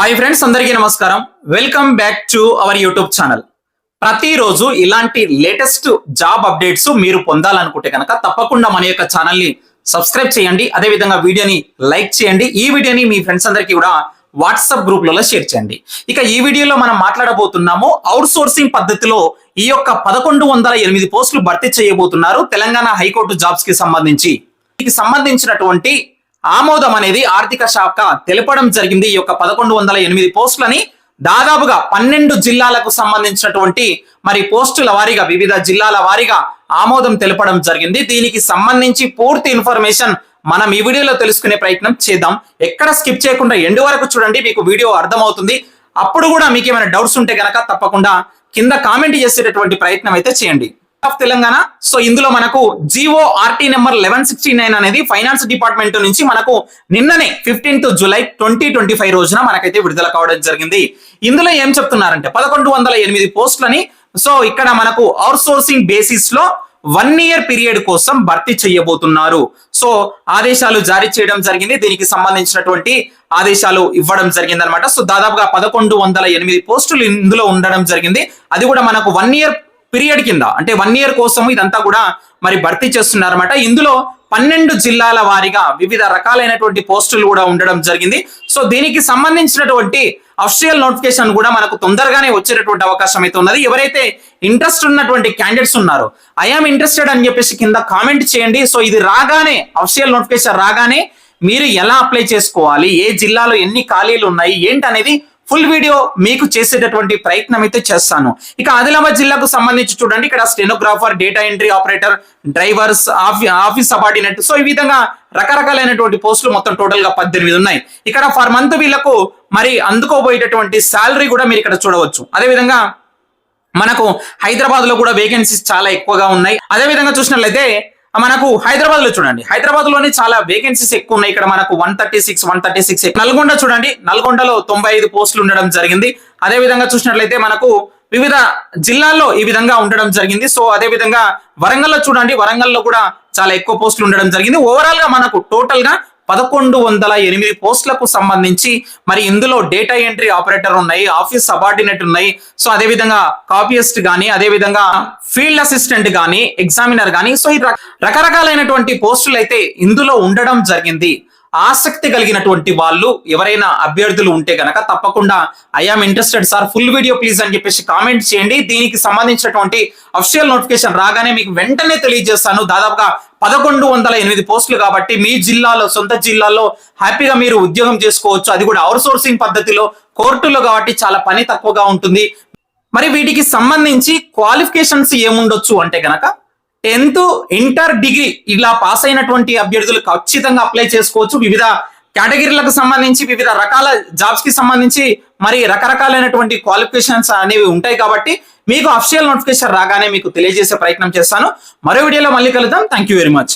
Hi friends అందరికీ నమస్కారం. Welcome back to our YouTube channel ప్రతిరోజు ఇలాంటి లేటెస్ట్ జాబ్ అప్డేట్స్ మీరు పొందాలనుకుంటే కనుక తప్పకుండా మన యొక్క ఛానల్ని సబ్స్క్రైబ్ చేయండి. అదే విధంగా వీడియోని లైక్ చేయండి. ఈ వీడియోని మీ ఫ్రెండ్స్ అందరికీ కూడా వాట్సాప్ గ్రూప్లలో షేర్ చేయండి. ఇక ఈ వీడియోలో మనం మాట్లాడబోతున్నాము అవుట్ సోర్సింగ్ పద్ధతిలో ఈ యొక్క పదకొండు వందల ఎనిమిది పోస్టులు భర్తీ చేయబోతున్నారు తెలంగాణ హైకోర్టు జాబ్స్కి సంబంధించి. దీనికి సంబంధించినటువంటి ఆమోదం అనేది ఆర్థిక శాఖ తెలపడం జరిగింది. ఈ యొక్క పదకొండు వందల ఎనిమిది పోస్టులని దాదాపుగా పన్నెండు జిల్లాలకు సంబంధించినటువంటి మరి పోస్టుల వారీగా వివిధ జిల్లాల వారీగా ఆమోదం తెలపడం జరిగింది. దీనికి సంబంధించి పూర్తి ఇన్ఫర్మేషన్ మనం ఈ వీడియోలో తెలుసుకునే ప్రయత్నం చేద్దాం. ఎక్కడ స్కిప్ చేయకుండా ఎండు వరకు చూడండి మీకు వీడియో అర్థమవుతుంది. అప్పుడు కూడా మీకు ఏమైనా డౌట్స్ ఉంటే గనక తప్పకుండా కింద కామెంట్ చేసేటటువంటి ప్రయత్నం అయితే చేయండి. ఆఫ్ తెలంగాణ సో ఇందులో మనకు GO RT number eleven sixty nine అనేది ఫైనాన్స్ డిపార్ట్మెంట్ నుంచి మనకు నిన్ననే fifteenth July twenty twenty five రోజున మనకైతే విడుదల కావడం జరిగింది. ఇందులో ఏం చెప్తున్నారంటే పదకొండు వందల ఎనిమిది పోస్టులని సో ఇక్కడ మనకు అవుట్ సోర్సింగ్ బేసిస్లో వన్ ఇయర్ పీరియడ్ కోసం భర్తీ చేయబోతున్నారు. సో ఆదేశాలు జారీ చేయడం జరిగింది. దీనికి సంబంధించినటువంటి ఆదేశాలు ఇవ్వడం జరిగింది అనమాట సో దాదాపుగా పదకొండు వందల ఎనిమిది పోస్టులు ఇందులో ఉండడం జరిగింది. అది కూడా మనకు వన్ ఇయర్ పీరియడ్ కింద. అంటే వన్ ఇయర్ కోసం ఇదంతా కూడా మరి భర్తీ చేస్తున్నారన్నమాట. ఇందులో పన్నెండు జిల్లాల వారీగా వివిధ రకాలైనటువంటి పోస్టులు కూడా ఉండడం జరిగింది. సో దీనికి సంబంధించినటువంటి అఫిషియల్ నోటిఫికేషన్ కూడా మనకు తొందరగానే వచ్చేటటువంటి అవకాశం అయితే ఉన్నది. ఎవరైతే ఇంట్రెస్ట్ ఉన్నటువంటి క్యాండిడేట్స్ ఉన్నారో ఐఆమ్ ఇంట్రెస్టెడ్ అని చెప్పేసి కింద కామెంట్ చేయండి. సో ఇది రాగానే అఫిషియల్ నోటిఫికేషన్ రాగానే మీరు ఎలా అప్లై చేసుకోవాలి? ఏ జిల్లాలో ఎన్ని ఖాళీలు ఉన్నాయి? ఏంటి అనేది ఫుల్ వీడియో మీకు చేసేటటువంటి ప్రయత్నం అయితే చేస్తాను. ఇక ఆదిలాబాద్ జిల్లాకు సంబంధించి చూడండి ఇక్కడ stenographer data entry operator drivers office subordinate. So ఈ విధంగా రకరకాలైనటువంటి పోస్టులు మొత్తం టోటల్గా పద్దెనిమిది ఉన్నాయి. ఇక్కడ ఫర్ మంత్ వీళ్ళకు మరి అందుకోబోయేటటువంటి శాలరీ కూడా మీరు ఇక్కడ చూడవచ్చు. అదే విధంగా మనకు హైదరాబాద్లో కూడా వేకెన్సీస్ చాలా ఎక్కువగా ఉన్నాయి. అదే విధంగా చూసినట్లయితే మనకు హైదరాబాద్లో చూడండి. హైదరాబాద్లోనే చాలా వేకెన్సీస్ ఎక్కువ ఉన్నాయి. ఇక్కడ మనకు one thirty six one thirty six Nalgonda చూడండి. నల్గొండలో తొంభై ఐదు పోస్టులు ఉండడం జరిగింది. అదే విధంగా చూసినట్లయితే మనకు వివిధ జిల్లాల్లో ఈ విధంగా ఉండడం జరిగింది. సో అదే విధంగా వరంగల్లో చూడండి. వరంగల్లో కూడా చాలా ఎక్కువ పోస్టులు ఉండడం జరిగింది. ఓవరాల్గా మనకు టోటల్గా పదకొండు వందల ఎనిమిది పోస్టులకు సంబంధించి మరి ఇందులో డేటా ఎంట్రీ ఆపరేటర్ ఉన్నాయి ఆఫీస్ సబార్డినేట్ ఉన్నాయి. సో అదే విధంగా కానీ అదేవిధంగా ఫీల్డ్ అసిస్టెంట్ కానీ ఎగ్జామినర్ కానీ సో ఈ రకరకాలైనటువంటి పోస్టులు అయితే ఇందులో ఉండడం జరిగింది. ఆసక్తి కలిగినటువంటి వాళ్ళు ఎవరైనా అభ్యర్థులు ఉంటే గనక తప్పకుండా I am interested sir full video please అని చెప్పేసి కామెంట్ చేయండి. దీనికి సంబంధించినటువంటి అఫిషియల్ నోటిఫికేషన్ రాగానే మీకు వెంటనే తెలియజేస్తాను. దాదాపుగా పదకొండు వందల ఎనిమిది పోస్టులు కాబట్టి మీ జిల్లాలో సొంత జిల్లాలో హ్యాపీగా మీరు ఉద్యోగం చేసుకోవచ్చు. అది కూడా అవుట్ సోర్సింగ్ పద్ధతిలో కోర్టులో కాబట్టి చాలా పని తక్కువగా ఉంటుంది. మరి వీటికి సంబంధించి క్వాలిఫికేషన్స్ ఏముండొచ్చు అంటే గనక టెన్త్ ఇంటర్ డిగ్రీ ఇలా పాస్ అయినటువంటి అభ్యర్థులు ఖచ్చితంగా అప్లై చేసుకోవచ్చు. వివిధ కేటగిరీలకు సంబంధించి వివిధ రకాల జాబ్స్కి సంబంధించి మరి రకరకాలైనటువంటి క్వాలిఫికేషన్స్ అనేవి ఉంటాయి కాబట్టి మీకు అఫిషియల్ నోటిఫికేషన్ రాగానే మీకు తెలియజేసే ప్రయత్నం చేస్తాను. మరో వీడియోలో మళ్ళీ కలుద్దాం. Thank you very much